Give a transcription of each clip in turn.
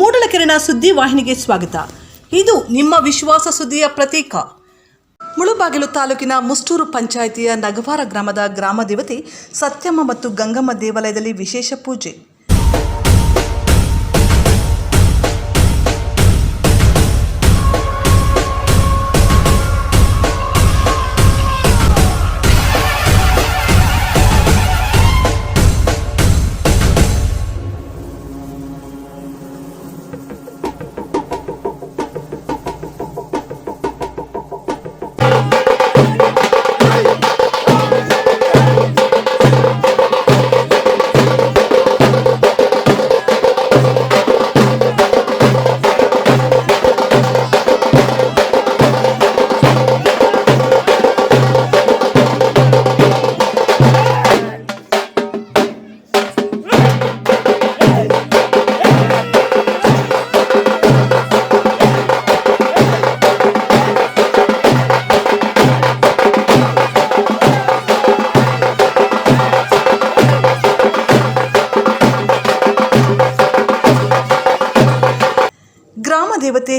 ಮೂಡಲಕೆರೆನ ಸುದ್ದಿ ವಾಹಿನಿಗೆ ಸ್ವಾಗತ. ಇದು ನಿಮ್ಮ ವಿಶ್ವಾಸ ಸುದ್ದಿಯ ಪ್ರತೀಕ. ಮುಳುಬಾಗಿಲು ತಾಲೂಕಿನ ಮುಷ್ಟೂರು ಪಂಚಾಯಿತಿಯ ನಗವಾರ ಗ್ರಾಮದ ಗ್ರಾಮ ದೇವತೆ ಸತ್ಯಮ್ಮ ಮತ್ತು ಗಂಗಮ್ಮ ದೇವಾಲಯದಲ್ಲಿ ವಿಶೇಷ ಪೂಜೆ.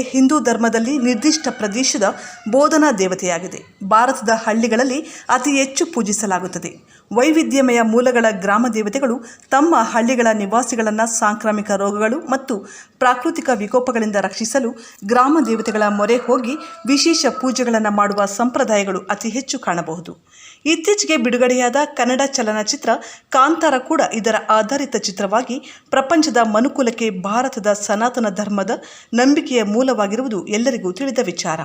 ಹಿಂದೂ ಧರ್ಮದಲ್ಲಿ ನಿರ್ದಿಷ್ಟ ಪ್ರದೇಶದ ಬೋಧನಾ ದೇವತೆಯಾಗಿದೆ. ಭಾರತದ ಹಳ್ಳಿಗಳಲ್ಲಿ ಅತಿ ಹೆಚ್ಚು ಪೂಜಿಸಲಾಗುತ್ತದೆ. ವೈವಿಧ್ಯಮಯ ಮೂಲಗಳ ಗ್ರಾಮ ದೇವತೆಗಳು ತಮ್ಮ ಹಳ್ಳಿಗಳ ನಿವಾಸಿಗಳನ್ನು ಸಾಂಕ್ರಾಮಿಕ ರೋಗಗಳು ಮತ್ತು ಪ್ರಾಕೃತಿಕ ವಿಕೋಪಗಳಿಂದ ರಕ್ಷಿಸಲು ಗ್ರಾಮ ದೇವತೆಗಳ ಮೊರೆ ಹೋಗಿ ವಿಶೇಷ ಪೂಜೆಗಳನ್ನು ಮಾಡುವ ಸಂಪ್ರದಾಯಗಳು ಅತಿ ಹೆಚ್ಚು ಕಾಣಬಹುದು. ಇತ್ತೀಚೆಗೆ ಬಿಡುಗಡೆಯಾದ ಕನ್ನಡ ಚಲನಚಿತ್ರ ಕಾಂತಾರ ಕೂಡ ಇದರ ಆಧಾರಿತ ಚಿತ್ರವಾಗಿ ಪ್ರಪಂಚದ ಮನುಕುಲಕ್ಕೆ ಭಾರತದ ಸನಾತನ ಧರ್ಮದ ನಂಬಿಕೆಯ ಮೂಲವಾಗಿರುವುದು ಎಲ್ಲರಿಗೂ ತಿಳಿದ ವಿಚಾರ.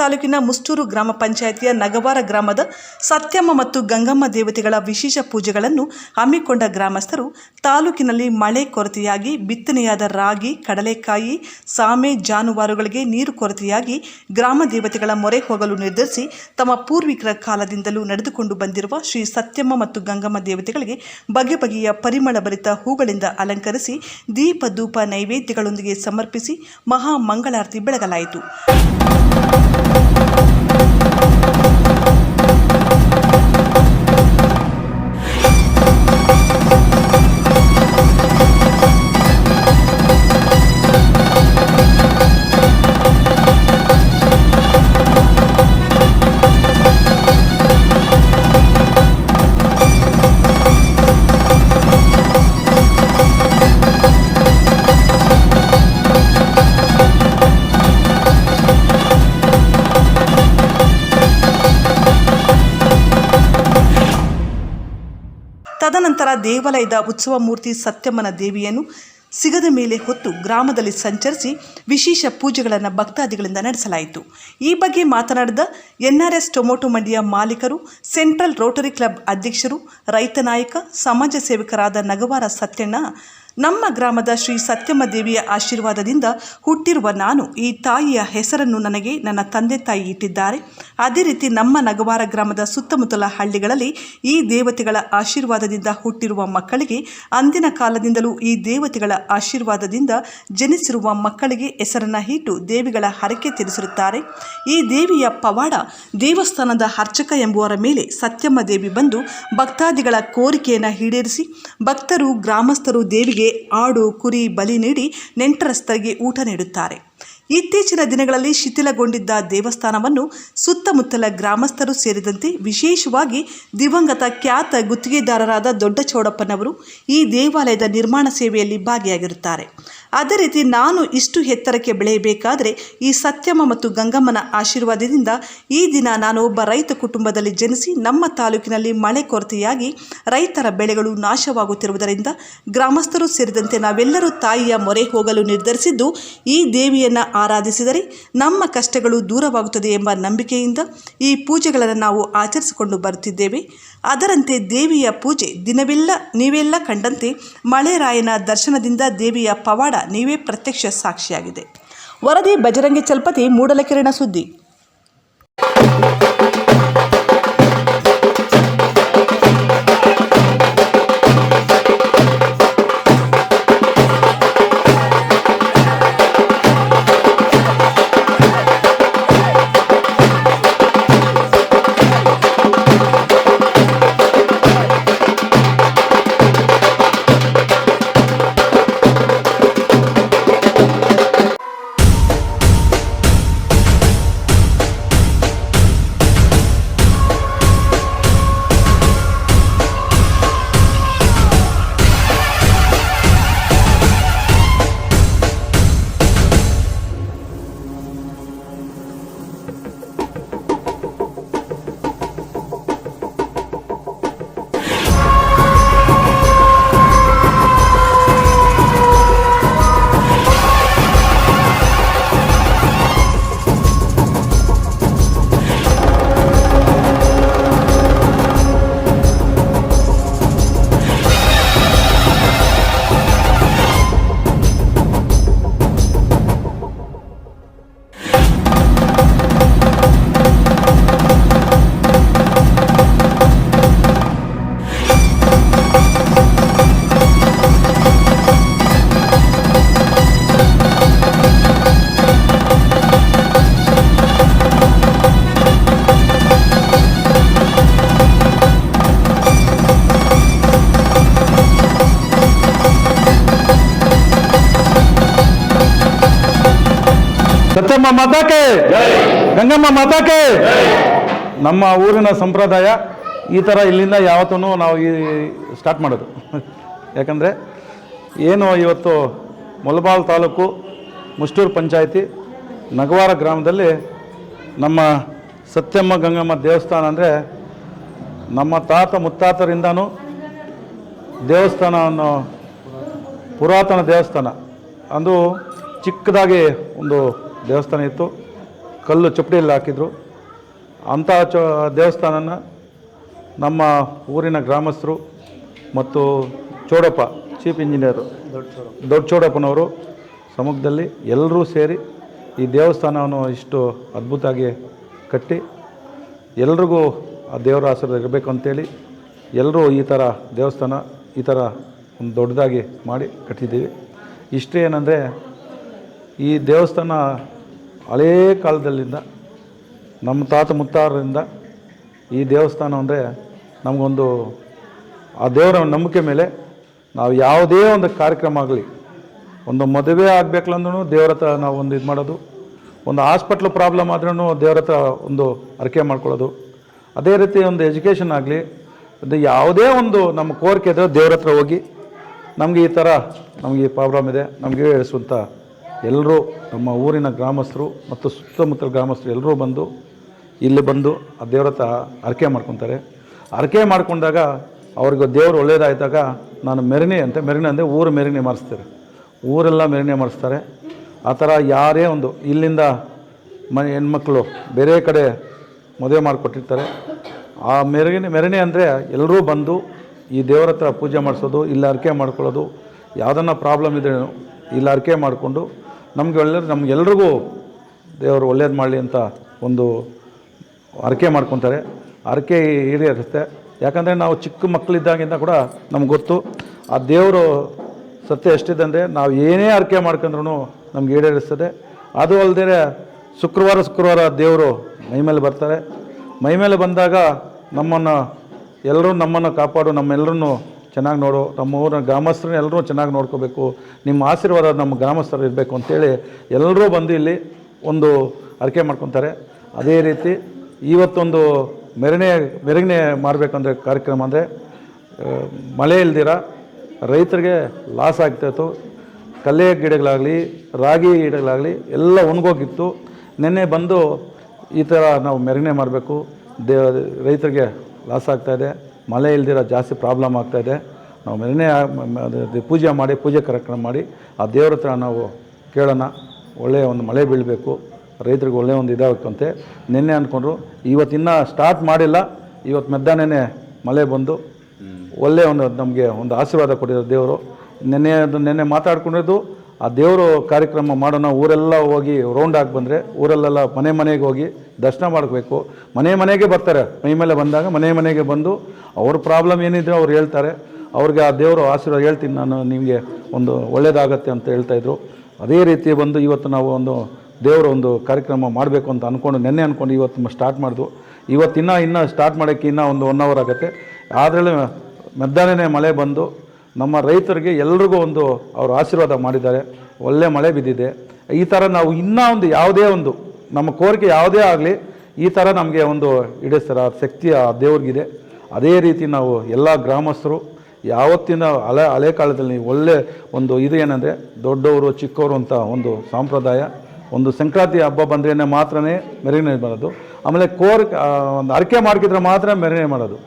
ತಾಲೂಕಿನ ಮುಷ್ಟೂರು ಗ್ರಾಮ ಪಂಚಾಯಿತಿಯ ನಗವಾರ ಗ್ರಾಮದ ಸತ್ಯಮ್ಮ ಮತ್ತು ಗಂಗಮ್ಮ ದೇವತೆಗಳ ವಿಶೇಷ ಪೂಜೆಗಳನ್ನು ಹಮ್ಮಿಕೊಂಡ ಗ್ರಾಮಸ್ಥರು ತಾಲೂಕಿನಲ್ಲಿ ಮಳೆ ಕೊರತೆಯಾಗಿ, ಬಿತ್ತನೆಯಾದ ರಾಗಿ, ಕಡಲೆಕಾಯಿ, ಸಾಮೆ, ಜಾನುವಾರುಗಳಿಗೆ ನೀರು ಕೊರತೆಯಾಗಿ ಗ್ರಾಮ ದೇವತೆಗಳ ಮೊರೆ ಹೋಗಲು ನಿರ್ಧರಿಸಿ ತಮ್ಮ ಪೂರ್ವಿಕರ ಕಾಲದಿಂದಲೂ ನಡೆದುಕೊಂಡು ಬಂದಿರುವ ಶ್ರೀ ಸತ್ಯಮ್ಮ ಮತ್ತು ಗಂಗಮ್ಮ ದೇವತೆಗಳಿಗೆ ಬಗೆ ಬಗೆಯ ಪರಿಮಳ ಭರಿತ ಹೂಗಳಿಂದ ಅಲಂಕರಿಸಿ ದೀಪ, ಧೂಪ, ನೈವೇದ್ಯಗಳೊಂದಿಗೆ ಸಮರ್ಪಿಸಿ ಮಹಾ ಮಂಗಳಾರತಿ ಬೆಳಗಲಾಯಿತು. フフフフ。ದೇವಾಲಯದ ಉತ್ಸವ ಮೂರ್ತಿ ಸತ್ಯಮ್ಮನ ದೇವಿಯನ್ನು ಸಿಗದ ಮೇಲೆ ಹೊತ್ತು ಗ್ರಾಮದಲ್ಲಿ ಸಂಚರಿಸಿ ವಿಶೇಷ ಪೂಜೆಗಳನ್ನು ಭಕ್ತಾದಿಗಳಿಂದ ನಡೆಸಲಾಯಿತು. ಈ ಬಗ್ಗೆ ಮಾತನಾಡಿದ ಎನ್ಆರ್ಎಸ್ ಟೊಮೊಟೊ ಮಂಡಿಯ ಮಾಲೀಕರು, ಸೆಂಟ್ರಲ್ ರೋಟರಿ ಕ್ಲಬ್ ಅಧ್ಯಕ್ಷರು, ರೈತ ನಾಯಕ, ಸಮಾಜ ಸೇವಕರಾದ ನಗವಾರ ಸತ್ಯಣ್ಣ ನಮ್ಮ ಗ್ರಾಮದ ಶ್ರೀ ಸತ್ಯಮ್ಮ ದೇವಿಯ ಆಶೀರ್ವಾದದಿಂದ ಹುಟ್ಟಿರುವ ನಾನು ಈ ತಾಯಿಯ ಹೆಸರನ್ನು ನನಗೆ ನನ್ನ ತಂದೆ ತಾಯಿ ಇಟ್ಟಿದ್ದಾರೆ. ಅದೇ ರೀತಿ ನಮ್ಮ ನಗವಾರ ಗ್ರಾಮದ ಸುತ್ತಮುತ್ತಲ ಹಳ್ಳಿಗಳಲ್ಲಿ ಈ ದೇವತೆಗಳ ಆಶೀರ್ವಾದದಿಂದ ಹುಟ್ಟಿರುವ ಮಕ್ಕಳಿಗೆ ಅಂದಿನ ಕಾಲದಿಂದಲೂ ಈ ದೇವತೆಗಳ ಆಶೀರ್ವಾದದಿಂದ ಜನಿಸಿರುವ ಮಕ್ಕಳಿಗೆ ಹೆಸರನ್ನು ಇಟ್ಟು ದೇವಿಗಳ ಹರಕೆ ತೀರಿಸಿರುತ್ತಾರೆ. ಈ ದೇವಿಯ ಪವಾಡ ದೇವಸ್ಥಾನದ ಅರ್ಚಕ ಎಂಬುವರ ಮೇಲೆ ಸತ್ಯಮ್ಮ ದೇವಿ ಬಂದು ಭಕ್ತಾದಿಗಳ ಕೋರಿಕೆಯನ್ನು ಈಡೇರಿಸಿ ಭಕ್ತರು, ಗ್ರಾಮಸ್ಥರು ದೇವಿಗೆ ಆಡು ಕುರಿ ಬಲಿ ನೀಡಿ ನೆಂಟರಸ್ಥರಿಗೆ ಊಟ ನೀಡುತ್ತಾರೆ. ಇತ್ತೀಚಿನ ದಿನಗಳಲ್ಲಿ ಶಿಥಿಲಗೊಂಡಿದ್ದ ದೇವಸ್ಥಾನವನ್ನು ಸುತ್ತಮುತ್ತಲ ಗ್ರಾಮಸ್ಥರು ಸೇರಿದಂತೆ ವಿಶೇಷವಾಗಿ ದಿವಂಗತ ಖ್ಯಾತ ಗುತ್ತಿಗೆದಾರರಾದ ದೊಡ್ಡ ಚೌಡಪ್ಪನವರು ಈ ದೇವಾಲಯದ ನಿರ್ಮಾಣ ಸೇವೆಯಲ್ಲಿ ಭಾಗಿಯಾಗಿರುತ್ತಾರೆ. ಅದೇ ರೀತಿ ನಾನು ಇಷ್ಟು ಎತ್ತರಕ್ಕೆ ಬೆಳೆಯಬೇಕಾದರೆ ಈ ಸತ್ಯಮ್ಮ ಮತ್ತು ಗಂಗಮ್ಮನ ಆಶೀರ್ವಾದದಿಂದ ಈ ದಿನ ನಾನು ಒಬ್ಬ ರೈತ ಕುಟುಂಬದಲ್ಲಿ ಜನಿಸಿ ನಮ್ಮ ತಾಲೂಕಿನಲ್ಲಿ ಮಳೆ ಕೊರತೆಯಾಗಿ ರೈತರ ಬೆಳೆಗಳು ನಾಶವಾಗುತ್ತಿರುವುದರಿಂದ ಗ್ರಾಮಸ್ಥರು ಸೇರಿದಂತೆ ನಾವೆಲ್ಲರೂ ತಾಯಿಯ ಮೊರೆ ಹೋಗಲು ನಿರ್ಧರಿಸಿದ್ದು ಈ ದೇವಿಯನ್ನು ಆರಾಧಿಸಿದರೆ ನಮ್ಮ ಕಷ್ಟಗಳು ದೂರವಾಗುತ್ತದೆ ಎಂಬ ನಂಬಿಕೆಯಿಂದ ಈ ಪೂಜೆಗಳನ್ನು ನಾವು ಆಚರಿಸಿಕೊಂಡು ಬರುತ್ತಿದ್ದೇವೆ. ಅದರಂತೆ ದೇವಿಯ ಪೂಜೆ ದಿನವೆಲ್ಲ ನೀವೆಲ್ಲ ಕಂಡಂತೆ ಮಳೆರಾಯನ ದರ್ಶನದಿಂದ ದೇವಿಯ ಪವಾಡ ನೀವೇ ಪ್ರತ್ಯಕ್ಷ ಸಾಕ್ಷಿಯಾಗಿದೆ. ವರದಿ ಬಜರಂಗಿ ಚಲ್ಪತಿ ಮೂಡಲಕಿರಣ ಸುದ್ದಿ. ಸತ್ಯಮ್ಮ ಮಾತಾಕೆ. ಗಂಗಮ್ಮ ಮಾತಾಕೆ. ನಮ್ಮ ಊರಿನ ಸಂಪ್ರದಾಯ ಈ ಥರ ಇಲ್ಲಿಂದ ಯಾವತ್ತೂ ನಾವು ಈ ಸ್ಟಾರ್ಟ್ ಮಾಡೋದು. ಯಾಕಂದರೆ ಏನು ಇವತ್ತು ಮುಲಬಾಲ್ ತಾಲೂಕು ಮುಷ್ಟೂರು ಪಂಚಾಯಿತಿ ನಗವಾರ ಗ್ರಾಮದಲ್ಲಿ ನಮ್ಮ ಸತ್ಯಮ್ಮ ಗಂಗಮ್ಮ ದೇವಸ್ಥಾನ ಅಂದರೆ ನಮ್ಮ ತಾತ ಮುತ್ತಾತರಿಂದನೂ ದೇವಸ್ಥಾನ ಅನ್ನೋ ಪುರಾತನ ದೇವಸ್ಥಾನ. ಅದು ಚಿಕ್ಕದಾಗಿ ಒಂದು ದೇವಸ್ಥಾನ ಇತ್ತು. ಕಲ್ಲು ಚಪ್ಪಡಿಯಲ್ಲಿ ಹಾಕಿದರು. ಅಂಥ ಚ ದೇವಸ್ಥಾನನ ನಮ್ಮ ಊರಿನ ಗ್ರಾಮಸ್ಥರು ಮತ್ತು ಚೋಡಪ್ಪ, ಚೀಫ್ ಇಂಜಿನಿಯರು ದೊಡ್ಡ ಚೋಡಪ್ಪನವರು ಸಮ್ಮುಖದಲ್ಲಿ ಎಲ್ಲರೂ ಸೇರಿ ಈ ದೇವಸ್ಥಾನವನ್ನು ಇಷ್ಟು ಅದ್ಭುತವಾಗಿ ಕಟ್ಟಿ ಎಲ್ರಿಗೂ ಆ ದೇವರ ಆಶೀರ್ವಾದ ಇರಬೇಕು ಅಂತೇಳಿ ಎಲ್ಲರೂ ಈ ಥರ ದೇವಸ್ಥಾನ ಈ ಥರ ಒಂದು ದೊಡ್ಡದಾಗಿ ಮಾಡಿ ಕಟ್ಟಿದ್ದೀವಿ. ಇಷ್ಟೇ ಏನಂದರೆ ಈ ದೇವಸ್ಥಾನ ಹಳೇ ಕಾಲದಲ್ಲಿಂದ, ನಮ್ಮ ತಾತ ಮುತ್ತಾರರಿಂದ ಈ ದೇವಸ್ಥಾನ ಅಂದರೆ ನಮಗೊಂದು, ಆ ದೇವರ ನಂಬಿಕೆ ಮೇಲೆ ನಾವು ಯಾವುದೇ ಒಂದು ಕಾರ್ಯಕ್ರಮ ಆಗಲಿ, ಒಂದು ಮದುವೆ ಆಗಬೇಕಂದ್ರೂ ದೇವ್ರ ಹತ್ರ ನಾವು ಒಂದು ಇದು ಮಾಡೋದು, ಒಂದು ಹಾಸ್ಪಿಟ್ಲ್ ಪ್ರಾಬ್ಲಮ್ ಆದ್ರೂ ದೇವ್ರ ಹತ್ರ ಒಂದು ಅರಿಕೆ ಮಾಡ್ಕೊಳ್ಳೋದು. ಅದೇ ರೀತಿ ಒಂದು ಎಜುಕೇಷನ್ ಆಗಲಿ, ಅದು ಯಾವುದೇ ಒಂದು ನಮ್ಮ ಕೋರಿಕೆ ಇದ್ದರೆ ದೇವ್ರ ಹತ್ರ ಹೋಗಿ, ನಮಗೆ ಈ ಥರ ನಮಗೆ ಈ ಪ್ರಾಬ್ಲಮ್ ಇದೆ, ನಮಗೆ ಹೇಳಿಸುವಂಥ ಎಲ್ಲರೂ ನಮ್ಮ ಊರಿನ ಗ್ರಾಮಸ್ಥರು ಮತ್ತು ಸುತ್ತಮುತ್ತಲ ಗ್ರಾಮಸ್ಥರು ಎಲ್ಲರೂ ಬಂದು ಇಲ್ಲಿ ಬಂದು ಆ ದೇವ್ರ ಹತ್ರ ಅರಕೆ ಮಾಡ್ಕೊತಾರೆ. ಹರಕೆ ಮಾಡಿಕೊಂಡಾಗ ಅವ್ರಿಗೆ ದೇವರು ಒಳ್ಳೆಯದಾಯ್ತಾಗ ನಾನು ಮೆರಣಿ ಅಂತ ಮೆರಣಿ ಅಂದರೆ ಊರು ಮೆರಣಿ ಮಾಡಿಸ್ತಾರೆ. ಊರೆಲ್ಲ ಮೆರಣಿ ಮಾಡಿಸ್ತಾರೆ. ಆ ಥರ ಯಾರೇ ಒಂದು ಇಲ್ಲಿಂದ ಮ ಹೆಣ್ಮಕ್ಳು ಬೇರೆ ಕಡೆ ಮದುವೆ ಮಾಡಿಕೊಟ್ಟಿರ್ತಾರೆ. ಆ ಮೆರಗಿನ ಮೆರಣಿ ಅಂದರೆ ಎಲ್ಲರೂ ಬಂದು ಈ ದೇವರ ಹತ್ರ ಪೂಜೆ ಮಾಡಿಸೋದು, ಇಲ್ಲಿ ಹರಕೆ ಮಾಡ್ಕೊಳ್ಳೋದು, ಯಾವುದನ್ನ ಪ್ರಾಬ್ಲಮ್ ಇದ್ರೆ ಇಲ್ಲಿ ಹರಕೆ ಮಾಡಿಕೊಂಡು ನಮಗೆ ಒಳ್ಳೆ ನಮಗೆಲ್ರಿಗೂ ದೇವರು ಒಳ್ಳೇದು ಮಾಡಲಿ ಅಂತ ಒಂದು ಹರಕೆ ಮಾಡ್ಕೊತಾರೆ. ಹರಕೆ ಈಡೇರುತ್ತೆ ಯಾಕಂದರೆ ನಾವು ಚಿಕ್ಕ ಮಕ್ಕಳಿದ್ದಾಗಿಂದ ಕೂಡ ನಮ್ಗೆ ಗೊತ್ತು, ಆ ದೇವರು ಸತ್ಯ ಎಷ್ಟಿದೆ ಅಂದರೆ ನಾವು ಏನೇ ಹರಕೆ ಮಾಡ್ಕೊಂಡ್ರು ನಮ್ಗೆ ಈಡೇರಿಸ್ತದೆ. ಅದು ಅಲ್ಲದೆ ಶುಕ್ರವಾರ ಶುಕ್ರವಾರ ದೇವರು ಮೈ ಮೇಲೆ ಬರ್ತಾರೆ. ಮೈ ಮೇಲೆ ಬಂದಾಗ ನಮ್ಮನ್ನು ಎಲ್ಲರೂ ನಮ್ಮನ್ನು ಕಾಪಾಡು ನಮ್ಮೆಲ್ಲರನ್ನು ಚೆನ್ನಾಗಿ ನೋಡು. ನಮ್ಮ ಊರಿನ ಗ್ರಾಮಸ್ಥರನ್ನ ಎಲ್ಲರೂ ಚೆನ್ನಾಗಿ ನೋಡ್ಕೋಬೇಕು. ನಿಮ್ಮ ಆಶೀರ್ವಾದ ನಮ್ಮ ಗ್ರಾಮಸ್ಥರು ಇರಬೇಕು ಅಂತೇಳಿ ಎಲ್ಲರೂ ಬಂದು ಇಲ್ಲಿ ಒಂದು ಅರಕೆ ಮಾಡ್ಕೊತಾರೆ. ಅದೇ ರೀತಿ ಇವತ್ತೊಂದು ಮೆರಣೆ ಮೆರಗಣೆ ಮಾಡಬೇಕಂದ್ರೆ ಕಾರ್ಯಕ್ರಮ ಅಂದರೆ ಮಳೆ ಇಲ್ದಿರ, ರೈತರಿಗೆ ಲಾಸ್ ಆಗ್ತಾಯಿತ್ತು ಕಲ್ಲೆ ಗಿಡಗಳಾಗಲಿ, ರಾಗಿ ಗಿಡಗಳಾಗಲಿ ಎಲ್ಲ ಒಣಗೋಗಿತ್ತು. ನಿನ್ನೆ ಬಂದು ಈ ಥರ ನಾವು ಮೆರಗಣೆ ಮಾಡಬೇಕು. ದೇ, ರೈತರಿಗೆ ಲಾಸ್ ಆಗ್ತಾಯಿದೆ ಮಳೆ ಇಲ್ದಿರ ಜಾಸ್ತಿ ಪ್ರಾಬ್ಲಮ್ ಆಗ್ತಾಯಿದೆ ನಾವು ನೆನ್ನೆ ಪೂಜೆ ಮಾಡಿ ಪೂಜೆ ಕಾರ್ಯಕ್ರಮ ಮಾಡಿ ಆ ದೇವ್ರ ಹತ್ರ ನಾವು ಕೇಳೋಣ. ಒಳ್ಳೆಯ ಒಂದು ಮಳೆ ಬೀಳಬೇಕು. ರೈತರಿಗೆ ಒಳ್ಳೆಯ ಒಂದು ಇದಾಗಬೇಕಂತೆ ನಿನ್ನೆ ಅಂದ್ಕೊಂಡ್ರು ಇವತ್ತಿನ್ನ ಸ್ಟಾರ್ಟ್ ಮಾಡಿಲ್ಲ. ಇವತ್ತು ಮಧ್ಯಾಹ್ನನೇ ಮಳೆ ಬಂದು ಒಳ್ಳೆಯ ಒಂದು ನಮಗೆ ಒಂದು ಆಶೀರ್ವಾದ ಕೊಟ್ಟಿದ್ದಾರೆ ದೇವರು. ನೆನ್ನೆ ಅದು ನೆನ್ನೆ ಮಾತಾಡ್ಕೊಂಡಿದ್ದು ಆ ದೇವರು ಕಾರ್ಯಕ್ರಮ ಮಾಡೋಣ, ಊರೆಲ್ಲ ಹೋಗಿ ರೌಂಡ್ ಆಗಿ ಬಂದರೆ ಊರಲ್ಲೆಲ್ಲ ಮನೆ ಮನೆಗೆ ಹೋಗಿ ದರ್ಶನ ಮಾಡಬೇಕು. ಮನೆ ಮನೆಗೆ ಬರ್ತಾರೆ. ಮೈ ಮೇಲೆ ಬಂದಾಗ ಮನೆ ಮನೆಗೆ ಬಂದು ಅವ್ರ ಪ್ರಾಬ್ಲಮ್ ಏನಿದ್ರೆ ಅವ್ರು ಹೇಳ್ತಾರೆ. ಅವ್ರಿಗೆ ಆ ದೇವರು ಆಶೀರ್ವಾದ ಹೇಳ್ತೀನಿ ನಾನು, ನಿಮಗೆ ಒಂದು ಒಳ್ಳೇದಾಗತ್ತೆ ಅಂತ ಹೇಳ್ತಾಯಿದ್ರು ಅದೇ ರೀತಿ ಬಂದು ಇವತ್ತು ನಾವು ಒಂದು ದೇವರ ಒಂದು ಕಾರ್ಯಕ್ರಮ ಮಾಡಬೇಕು ಅಂತ ಅಂದ್ಕೊಂಡು ನೆನ್ನೆ ಅಂದ್ಕೊಂಡು ಇವತ್ತು ಸ್ಟಾರ್ಟ್ ಮಾಡಿದ್ವು ಇವತ್ತಿನ್ನ ಇನ್ನೂ ಸ್ಟಾರ್ಟ್ ಮಾಡೋಕ್ಕೆ ಇನ್ನೂ ಒಂದು ಒನ್ ಅವರ್ ಆಗುತ್ತೆ. ಆದ್ರೆ ಮಧ್ಯಾಹ್ನನೇ ಮಳೆ ಬಂದು ನಮ್ಮ ರೈತರಿಗೆ ಎಲ್ರಿಗೂ ಒಂದು ಅವರು ಆಶೀರ್ವಾದ ಮಾಡಿದ್ದಾರೆ. ಒಳ್ಳೆ ಮಳೆ ಬಿದ್ದಿದೆ. ಈ ಥರ ನಾವು ಇನ್ನೂ ಒಂದು ಯಾವುದೇ ಒಂದು ನಮ್ಮ ಕೋರಿಕೆ ಯಾವುದೇ ಆಗಲಿ ಈ ಥರ ನಮಗೆ ಒಂದು ಈಡೇರಿಸ್ತಾರೆ. ಆ ಶಕ್ತಿ ಆ ದೇವ್ರಿಗಿದೆ. ಅದೇ ರೀತಿ ನಾವು ಎಲ್ಲ ಗ್ರಾಮಸ್ಥರು ಯಾವತ್ತಿನ ಹಳೆ ಹಳೆ ಕಾಲದಲ್ಲಿ ಒಳ್ಳೆ ಒಂದು ಇದು ಏನಂದರೆ ದೊಡ್ಡವರು, ಚಿಕ್ಕವರು ಅಂತ ಒಂದು ಸಂಪ್ರದಾಯ, ಒಂದು ಸಂಕ್ರಾಂತಿ ಹಬ್ಬ ಬಂದ್ರೇ ಮಾತ್ರನೇ ಮೆರವಣಿಗೆ ಮಾಡೋದು ಆಮೇಲೆ ಕೋರ್ ಒಂದು ಅರಕೆ ಮಾಡ್ಕಿದ್ರೆ ಮಾತ್ರ ಮೆರವಣಿಗೆ ಮಾಡೋದು.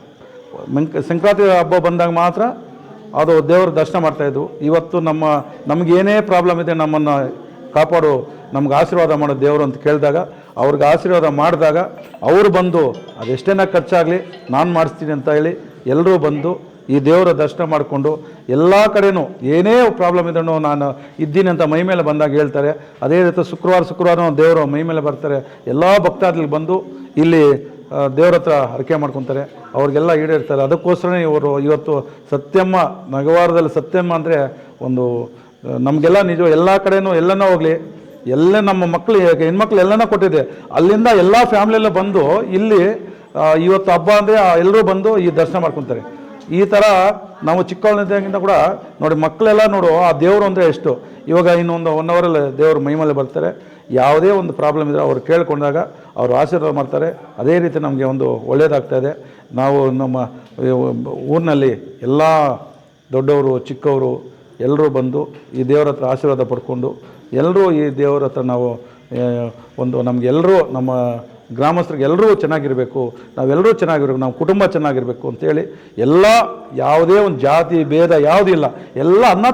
ಸಂಕ್ರಾಂತಿ ಹಬ್ಬ ಬಂದಾಗ ಮಾತ್ರ ಅದು ದೇವರ ದರ್ಶನ ಮಾಡ್ತಾಯಿದ್ವು ಇವತ್ತು ನಮ್ಮ, ನಮಗೇನೇ ಪ್ರಾಬ್ಲಮ್ ಇದೆ ನಮ್ಮನ್ನು ಕಾಪಾಡು, ನಮ್ಗೆ ಆಶೀರ್ವಾದ ಮಾಡೋ ದೇವರು ಅಂತ ಕೇಳಿದಾಗ, ಅವ್ರಿಗೆ ಆಶೀರ್ವಾದ ಮಾಡಿದಾಗ ಅವರು ಬಂದು ಅದೆಷ್ಟೇನ ಖರ್ಚಾಗಲಿ, ನಾನು ಮಾಡಿಸ್ತೀನಿ ಅಂತ ಹೇಳಿ ಎಲ್ಲರೂ ಬಂದು ಈ ದೇವರ ದರ್ಶನ ಮಾಡಿಕೊಂಡು ಎಲ್ಲ ಕಡೆನೂ ಏನೇ ಪ್ರಾಬ್ಲಮ್ ಇದ್ರೂ ನಾನು ಇದ್ದೀನಿ ಅಂತ ಮೈ ಮೇಲೆ ಬಂದಾಗ ಹೇಳ್ತಾರೆ. ಅದೇ ರೀತಿ ಶುಕ್ರವಾರ ಶುಕ್ರವಾರ ದೇವರು ಮೈ ಮೇಲೆ ಬರ್ತಾರೆ. ಎಲ್ಲ ಭಕ್ತಾದಿಗಳು ಬಂದು ಇಲ್ಲಿ ದೇವ್ರ ಹತ್ರ ಹರಕೆ ಮಾಡ್ಕೊತಾರೆ, ಅವ್ರಿಗೆಲ್ಲ ಈಡೇರ್ತಾರೆ. ಅದಕ್ಕೋಸ್ಕರನೇ ಇವರು ಇವತ್ತು ಸತ್ಯಮ್ಮ, ನಗವಾರದಲ್ಲಿ ಸತ್ಯಮ್ಮ ಅಂದರೆ ಒಂದು ನಮಗೆಲ್ಲ ನಿಜ, ಎಲ್ಲ ಕಡೆನೂ ಎಲ್ಲನೂ ಹೋಗಲಿ, ಎಲ್ಲ ನಮ್ಮ ಮಕ್ಕಳು ಹೆಣ್ಮಕ್ಳು ಎಲ್ಲನ ಕೊಟ್ಟಿದೆ. ಅಲ್ಲಿಂದ ಎಲ್ಲ ಫ್ಯಾಮ್ಲಿಯೆಲ್ಲ ಬಂದು ಇಲ್ಲಿ ಇವತ್ತು ಹಬ್ಬ ಅಂದರೆ ಎಲ್ಲರೂ ಬಂದು ಈ ದರ್ಶನ ಮಾಡ್ಕೊತಾರೆ. ಈ ಥರ ನಾವು ಚಿಕ್ಕವಳಿದ್ದಾಗಿಂದ ಕೂಡ ನೋಡಿ ಮಕ್ಕಳೆಲ್ಲ ನೋಡು, ಆ ದೇವರು ಅಂದರೆ ಎಷ್ಟು? ಇವಾಗ ಇನ್ನೊಂದು ಒನ್ ಅವರಲ್ಲಿ ದೇವರು ಮೈಮೇಲೆ ಬರ್ತಾರೆ. ಯಾವುದೇ ಒಂದು ಪ್ರಾಬ್ಲಮ್ ಇದ್ದರೆ ಅವರು ಕೇಳಿಕೊಂಡಾಗ ಅವರು ಆಶೀರ್ವಾದ ಮಾಡ್ತಾರೆ. ಅದೇ ರೀತಿ ನಮಗೆ ಒಂದು ಒಳ್ಳೆಯದಾಗ್ತಾ ಇದೆ. ನಾವು ನಮ್ಮ ಊರಿನಲ್ಲಿ ಎಲ್ಲ ದೊಡ್ಡವರು, ಚಿಕ್ಕವರು ಎಲ್ಲರೂ ಬಂದು ಈ ದೇವರ ಹತ್ರ ಆಶೀರ್ವಾದ ಪಡ್ಕೊಂಡು ಎಲ್ಲರೂ ಈ ದೇವರ ಹತ್ರ ನಾವು ಒಂದು ನಮಗೆಲ್ಲರೂ ನಮ್ಮ ಗ್ರಾಮಸ್ಥರಿಗೆ ಎಲ್ಲರೂ ಚೆನ್ನಾಗಿರಬೇಕು, ನಾವೆಲ್ಲರೂ ಚೆನ್ನಾಗಿರಬೇಕು, ನಮ್ಮ ಕುಟುಂಬ ಚೆನ್ನಾಗಿರಬೇಕು ಅಂತೇಳಿ ಎಲ್ಲ ಯಾವುದೇ ಒಂದು ಜಾತಿ, ಭೇದ ಯಾವುದೂ ಇಲ್ಲ, ಎಲ್ಲ ಅನ್ನ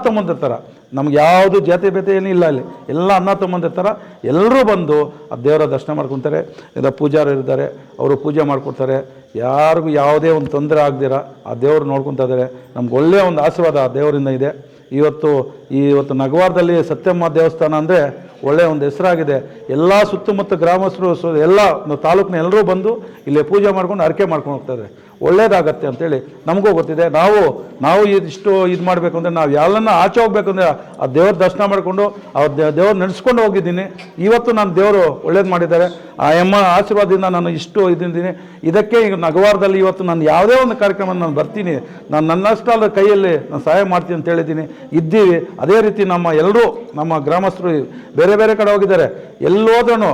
ಥರ. ನಮ್ಗೆ ಯಾವುದು ಜಾತಿ, ಭೇದ ಏನೂ ಇಲ್ಲ ಅಲ್ಲಿ. ಎಲ್ಲ ಅನ್ನ ಥರ ಎಲ್ಲರೂ ಬಂದು ಆ ದೇವರ ದರ್ಶನ ಮಾಡ್ಕೊತಾರೆ. ಇಲ್ಲ ಪೂಜಾರು ಇರ್ತಾರೆ, ಅವರು ಪೂಜೆ ಮಾಡಿಕೊಡ್ತಾರೆ. ಯಾರಿಗೂ ಯಾವುದೇ ಒಂದು ತೊಂದರೆ ಆಗದಿರ ಆ ದೇವರು ನೋಡ್ಕೊತಾ ಇದ್ದಾರೆ. ನಮ್ಗೆ ಒಳ್ಳೆಯ ಒಂದು ಆಶೀರ್ವಾದ ಆ ದೇವರಿಂದ ಇದೆ. ಇವತ್ತು ಈ ಇವತ್ತು ನಗವಾರದಲ್ಲಿ ಸತ್ಯಮ್ಮ ದೇವಸ್ಥಾನ ಅಂದರೆ ಒಳ್ಳೆಯ ಒಂದು ಹೆಸರಾಗಿದೆ. ಎಲ್ಲ ಸುತ್ತಮುತ್ತ ಗ್ರಾಮಸ್ಥರು ಎಲ್ಲ ತಾಲೂಕಿನ ಎಲ್ಲರೂ ಬಂದು ಇಲ್ಲಿ ಪೂಜೆ ಮಾಡ್ಕೊಂಡು ಅರಕೆ ಮಾಡ್ಕೊಂಡು ಹೋಗ್ತಾರೆ. ಒಳ್ಳೇದಾಗತ್ತೆ ಅಂತೇಳಿ ನಮಗೂ ಗೊತ್ತಿದೆ. ನಾವು ನಾವು ಇದಿಷ್ಟು ಇದು ಮಾಡಬೇಕು ಅಂದರೆ ನಾವು ಎಲ್ಲನ್ನ ಆಚೆ ಹೋಗ್ಬೇಕು ಅಂದರೆ ಆ ದೇವ್ರ ದರ್ಶನ ಮಾಡಿಕೊಂಡು, ಆ ದೇವ್ರು ನೆನೆಸ್ಕೊಂಡು ಹೋಗಿದ್ದೀನಿ. ಇವತ್ತು ನಾನು ದೇವರು ಒಳ್ಳೇದು ಮಾಡಿದ್ದಾರೆ. ಆ ಎಮ್ಮ ಆಶೀರ್ವಾದದಿಂದ ನಾನು ಇಷ್ಟು ಇದ್ದೀನಿ ಇದಕ್ಕೆ ಈಗ ನಗವಾರದಲ್ಲಿ ಇವತ್ತು ನಾನು ಯಾವುದೇ ಒಂದು ಕಾರ್ಯಕ್ರಮ ನಾನು ಬರ್ತೀನಿ. ನಾನು ನನ್ನಷ್ಟಾದ ಕೈಯಲ್ಲಿ ನಾನು ಸಹಾಯ ಮಾಡ್ತೀನಿ ಅಂತ ಹೇಳಿದ್ದೀನಿ. ಇದ್ದೀವಿ. ಅದೇ ರೀತಿ ನಮ್ಮ ಎಲ್ಲರೂ ನಮ್ಮ ಗ್ರಾಮಸ್ಥರು ಬೇರೆ ಬೇರೆ ಕಡೆ ಹೋಗಿದ್ದಾರೆ. ಎಲ್ಲೋದ್ರೂ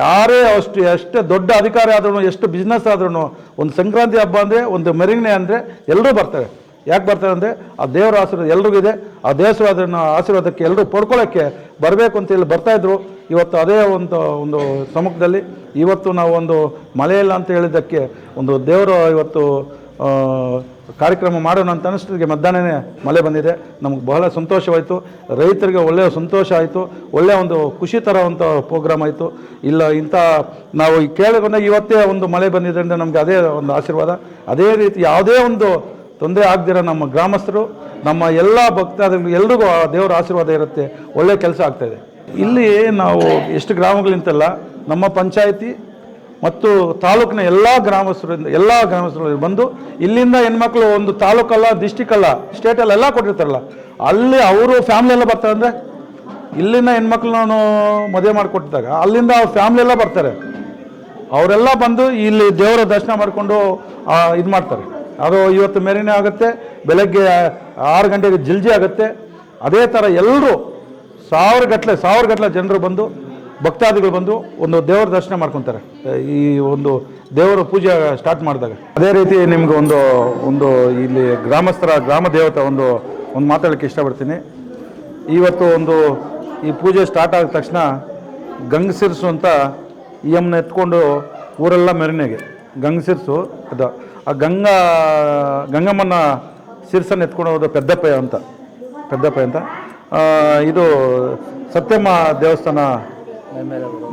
ಯಾರೇ ಅಷ್ಟು ಎಷ್ಟೇ ದೊಡ್ಡ ಅಧಿಕಾರಿ ಆದ್ರೂ ಎಷ್ಟು ಬಿಸ್ನೆಸ್ ಆದ್ರೂ ಒಂದು ಸಂಕ್ರಾಂತಿ ಹಬ್ಬ ಅಂದರೆ, ಒಂದು ಮೆರವಣಿಗೆ ಅಂದರೆ ಎಲ್ಲರೂ ಬರ್ತಾರೆ. ಯಾಕೆ ಬರ್ತಾರೆ ಅಂದರೆ, ಆ ದೇವರ ಆಶೀರ್ವಾದ ಎಲ್ರಿಗೂ ಇದೆ. ಆ ದೇವರ ಆಶೀರ್ವಾದಕ್ಕೆ ಎಲ್ಲರೂ ಪಡ್ಕೊಳ್ಳೋಕ್ಕೆ ಬರಬೇಕು ಅಂತ ಇಲ್ಲಿ ಬರ್ತಾಯಿದ್ರು ಇವತ್ತು ಅದೇ ಒಂದು ಒಂದು ಸಮ್ಮುಖದಲ್ಲಿ ಇವತ್ತು ನಾವು ಒಂದು ಮಳೆಯಿಲ್ಲ ಅಂತ ಹೇಳಿದ್ದಕ್ಕೆ ಒಂದು ದೇವರು ಇವತ್ತು ಕಾರ್ಯಕ್ರಮ ಮಾಡೋಣ ಅಂತ ಅನಿಸ್ತಿಗೆ ಮಧ್ಯಾಹ್ನ ಮಳೆ ಬಂದಿದೆ. ನಮಗೆ ಬಹಳ ಸಂತೋಷವಾಯಿತು. ರೈತರಿಗೆ ಒಳ್ಳೆಯ ಸಂತೋಷ ಆಯಿತು. ಒಳ್ಳೆಯ ಒಂದು ಖುಷಿ ತರೋವಂಥ ಪ್ರೋಗ್ರಾಮ್ ಆಯಿತು. ಇಲ್ಲ, ಇಂಥ ನಾವು ಈ ಕೇಳಿಕೊಂಡ ಇವತ್ತೇ ಒಂದು ಮಳೆ ಬಂದಿದ್ದರಿಂದ ನಮಗೆ ಅದೇ ಒಂದು ಆಶೀರ್ವಾದ. ಅದೇ ರೀತಿ ಯಾವುದೇ ಒಂದು ತೊಂದರೆ ಆಗದಿರೋ ನಮ್ಮ ಗ್ರಾಮಸ್ಥರು, ನಮ್ಮ ಎಲ್ಲ ಭಕ್ತಾದಿಗಳು ಎಲ್ರಿಗೂ ಆ ದೇವರ ಆಶೀರ್ವಾದ ಇರುತ್ತೆ. ಒಳ್ಳೆಯ ಕೆಲಸ ಆಗ್ತಾಯಿದೆ ಇಲ್ಲಿ ನಾವು ಎಷ್ಟು ಗ್ರಾಮಗಳಿಂತಲ್ಲ ನಮ್ಮ ಪಂಚಾಯಿತಿ ಮತ್ತು ತಾಲೂಕಿನ ಎಲ್ಲ ಗ್ರಾಮಸ್ಥರಿಂದ, ಎಲ್ಲ ಗ್ರಾಮಸ್ಥರು ಬಂದು ಇಲ್ಲಿಂದ ಹೆಣ್ಮಕ್ಳು ಒಂದು ತಾಲೂಕಲ್ಲ ಡಿಸ್ಟಿಕ್ ಅಲ್ಲ ಸ್ಟೇಟಲ್ಲ ಎಲ್ಲ ಕೊಟ್ಟಿರ್ತಾರಲ್ಲ, ಅಲ್ಲಿ ಅವರು ಫ್ಯಾಮ್ಲಿ ಎಲ್ಲ ಬರ್ತಾರೆ ಅಂದರೆ ಇಲ್ಲಿನ ಹೆಣ್ಮಕ್ಳನ್ನು ಮದುವೆ ಮಾಡಿಕೊಟ್ಟಿದ್ದಾಗ ಅಲ್ಲಿಂದ ಅವ್ರ ಫ್ಯಾಮ್ಲಿ ಎಲ್ಲ ಬರ್ತಾರೆ. ಅವರೆಲ್ಲ ಬಂದು ಇಲ್ಲಿ ದೇವರ ದರ್ಶನ ಮಾಡಿಕೊಂಡು ಇದು ಮಾಡ್ತಾರೆ. ಅದು ಇವತ್ತು ಮೆರಿನೆ ಆಗುತ್ತೆ, ಬೆಳಗ್ಗೆ ಆರು ಗಂಟೆಗೆ ಜಿಲ್ಜಿ ಆಗುತ್ತೆ. ಅದೇ ಥರ ಎಲ್ಲರೂ ಸಾವಿರ ಗಟ್ಟಲೆ ಸಾವಿರ ಗಟ್ಟಲೆ ಜನರು ಬಂದು ಭಕ್ತಾದಿಗಳು ಬಂದು ಒಂದು ದೇವರ ದರ್ಶನ ಮಾಡ್ಕೊತಾರೆ. ಈ ಒಂದು ದೇವರ ಪೂಜೆ ಸ್ಟಾರ್ಟ್ ಮಾಡಿದಾಗ. ಅದೇ ರೀತಿ ನಿಮ್ಗೆ ಒಂದು ಒಂದು ಇಲ್ಲಿ ಗ್ರಾಮಸ್ಥರ, ಗ್ರಾಮ ದೇವತೆ ಒಂದು ಒಂದು ಮಾತಾಡೋಕ್ಕೆ ಇಷ್ಟಪಡ್ತೀನಿ. ಇವತ್ತು ಒಂದು ಈ ಪೂಜೆ ಸ್ಟಾರ್ಟ್ ಆದ ತಕ್ಷಣ ಗಂಗಸಿರ್ಸು ಅಂತ ಈ ಅಮ್ಮನ ಎತ್ಕೊಂಡು ಊರೆಲ್ಲ ಮೆರವಣಿಗೆ. ಗಂಗಸಿರ್ಸು ಅದು. ಆ ಗಂಗಾ, ಗಂಗಮ್ಮನ ಸಿರ್ಸನ್ನು ಎತ್ಕೊಂಡು ಹೋದ ಪೆದ್ದಪ್ಪಯ್ಯ ಅಂತ. ಪೆದ್ದಪ್ಪಯ್ಯ ಅಂತ. ಇದು ಸತ್ಯಮ್ಮ ದೇವಸ್ಥಾನ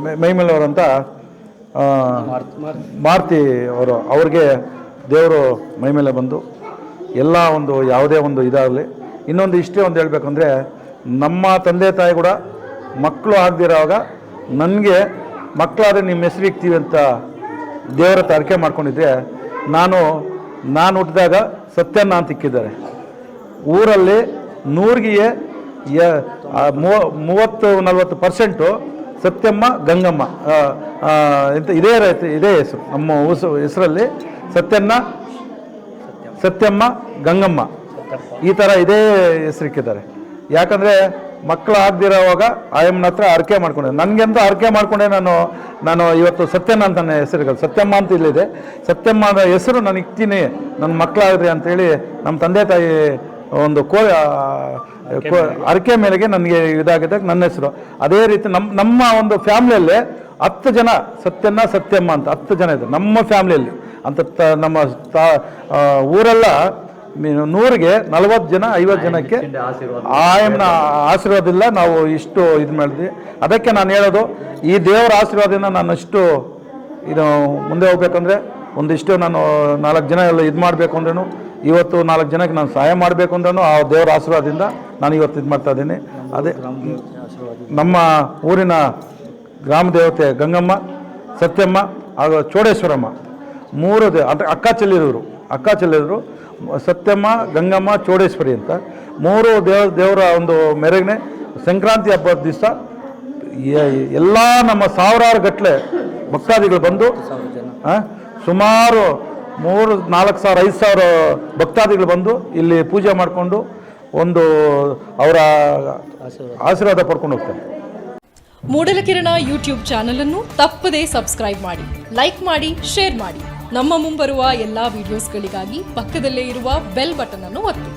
ಮೈ- ಮೈಮೇಲವರು ಅಂತ ಮಾರುತಿ ಅವರು ಅವ್ರಿಗೆ ದೇವರು ಮೈಮೇಲೆ ಬಂದು ಎಲ್ಲ ಒಂದು ಯಾವುದೇ ಒಂದು ಇದಾಗಲಿ ಇನ್ನೊಂದು ಇಷ್ಟೇ ಒಂದು ಹೇಳಬೇಕಂದ್ರೆ ನಮ್ಮ ತಂದೆ ತಾಯಿ ಕೂಡ ಮಕ್ಕಳು ಆಗದಿರೋವಾಗ ನನಗೆ ಮಕ್ಕಳಾದರೆ ನಿಮ್ಮ ಹೆಸರು ಇಕ್ತೀವಿ ಅಂತ ದೇವರ ತರಕೆ ಮಾಡ್ಕೊಂಡಿದ್ದೆ ನಾನು ನಾನು ಹುಟ್ಟಿದಾಗ ಸತ್ಯನ್ನ ಅಂತ ಇಕ್ಕಿದ್ದಾರೆ. ಊರಲ್ಲಿ ನೂರಿಗೆ ಮೂವತ್ತು ನಲವತ್ತು ಪರ್ಸೆಂಟು ಸತ್ಯಮ್ಮ, ಗಂಗಮ್ಮ. ಎಂತ, ಇದೇ ರೈತ ಇದೇ ಹೆಸರು. ನಮ್ಮ ಉಸು ಹೆಸರಲ್ಲಿ ಸತ್ಯನ್ನ ಸತ್ಯಮ್ಮ, ಗಂಗಮ್ಮ. ಈ ಥರ ಇದೇ ಹೆಸರಿಕ್ಕಿದ್ದಾರೆ ಯಾಕಂದರೆ ಮಕ್ಕಳು ಆಗದಿರೋವಾಗ ಆಯಮ್ಮನ ಹತ್ರ ಅರ್ಕೆ ಮಾಡ್ಕೊಂಡೆ. ನನಗೆಂತ ಅರ್ಕೆ ಮಾಡಿಕೊಂಡೆ ನಾನು ನಾನು ಇವತ್ತು ಸತ್ಯನ ಅಂತ ನನ್ನ ಸತ್ಯಮ್ಮ ಅಂತ ಇಲ್ಲಿದೆ. ಸತ್ಯಮ್ಮ ಹೆಸರು ನಾನು ಇಕ್ತೀನಿ. ನನ್ನ ಮಕ್ಕಳಾಗ್ರಿ ಅಂತೇಳಿ ನಮ್ಮ ತಂದೆ ತಾಯಿ ಒಂದು ಕೊ- ಅರಕೆ ಮೇಲೆಗೆ. ನನಗೆ ಇದಾಗಿದೆ ನನ್ನ ಹೆಸರು. ಅದೇ ರೀತಿ ನಮ್ಮ ನಮ್ಮ ಒಂದು ಫ್ಯಾಮಿಲಿಯಲ್ಲಿ ಹತ್ತು ಜನ ಸತ್ಯನ್ನ ಸತ್ಯಮ್ಮ ಅಂತ ಹತ್ತು ಜನ ಇದೆ ನಮ್ಮ ಫ್ಯಾಮಿಲಿಯಲ್ಲಿ. ಅಂತ ತ- ನಮ್ಮ ತಾ ಊರೆಲ್ಲ ನೂರಿಗೆ ನಲವತ್ತು ಜನ ಐವತ್ತು ಜನಕ್ಕೆ ಆಯಮ್ಮನ ಆಶೀರ್ವಾದದಿಂದ ನಾವು ಇಷ್ಟು ಇದು ಮಾಡಿದ್ವಿ. ಅದಕ್ಕೆ ನಾನು ಹೇಳೋದು ಈ ದೇವರ ಆಶೀರ್ವಾದದಿಂದ ನಾನು ಇಷ್ಟು ಇದು ಮುಂದೆ ಹೋಗ್ಬೇಕಂದ್ರೆ ಒಂದಿಷ್ಟು ನಾನು ನಾಲ್ಕು ಜನ ಎಲ್ಲ ಇದು ಮಾಡಬೇಕು ಅಂದ್ರೂ ಇವತ್ತು ನಾಲ್ಕು ಜನಕ್ಕೆ ನಾನು ಸಹಾಯ ಮಾಡಬೇಕು ಅಂದ್ರೂ ಆ ದೇವರ ಆಶೀರ್ವಾದದಿಂದ ನಾನು ಇವತ್ತು ಇದು ಮಾಡ್ತಾ ಇದ್ದೀನಿ. ಅದೇ ನಮ್ಮ ಊರಿನ ಗ್ರಾಮ ದೇವತೆ ಗಂಗಮ್ಮ, ಸತ್ಯಮ್ಮ ಹಾಗೂ ಚೋಡೇಶ್ವರಮ್ಮ ಮೂರು ದೇ ಅಂದರೆ ಅಕ್ಕ ಚೆಲ್ಲಿದವರು ಅಕ್ಕ ಚೆಲ್ಲಿದ್ರು ಸತ್ಯಮ್ಮ, ಗಂಗಮ್ಮ, ಚೋಡೇಶ್ವರಿ ಅಂತ ಮೂರು ದೇವ ದೇವರ ಒಂದು ಮೆರಗನೆ ಸಂಕ್ರಾಂತಿ ಹಬ್ಬದ ದಿವಸ ಎಲ್ಲ ನಮ್ಮ ಸಾವಿರಾರು ಗಟ್ಟಲೆ ಭಕ್ತಾದಿಗಳು ಬಂದು ಸುಮಾರು ಮೂರು, ನಾಲ್ಕು ಸಾವಿರ, ಐದು ಸಾವಿರ ಭಕ್ತಾದಿಗಳು ಬಂದು ಇಲ್ಲಿ ಪೂಜೆ ಮಾಡಿಕೊಂಡು ಒಂದು ಅವರ ಆಶೀರ್ವಾದ ಪಡ್ಕೊಂಡು ಹೋಗ್ತಾರೆ. ಮೂಡಲಕಿರಣ ಯೂಟ್ಯೂಬ್ ಚಾನಲ್ ಅನ್ನು ತಪ್ಪದೇ ಸಬ್ಸ್ಕ್ರೈಬ್ ಮಾಡಿ, ಲೈಕ್ ಮಾಡಿ, ಶೇರ್ ಮಾಡಿ. ನಮ್ಮ ಮುಂಬರುವ ಎಲ್ಲಾ ವಿಡಿಯೋಸ್ಗಳಿಗಾಗಿ ಪಕ್ಕದಲ್ಲೇ ಇರುವ ಬೆಲ್ ಬಟನ್ ಅನ್ನು ಒತ್ತಿ.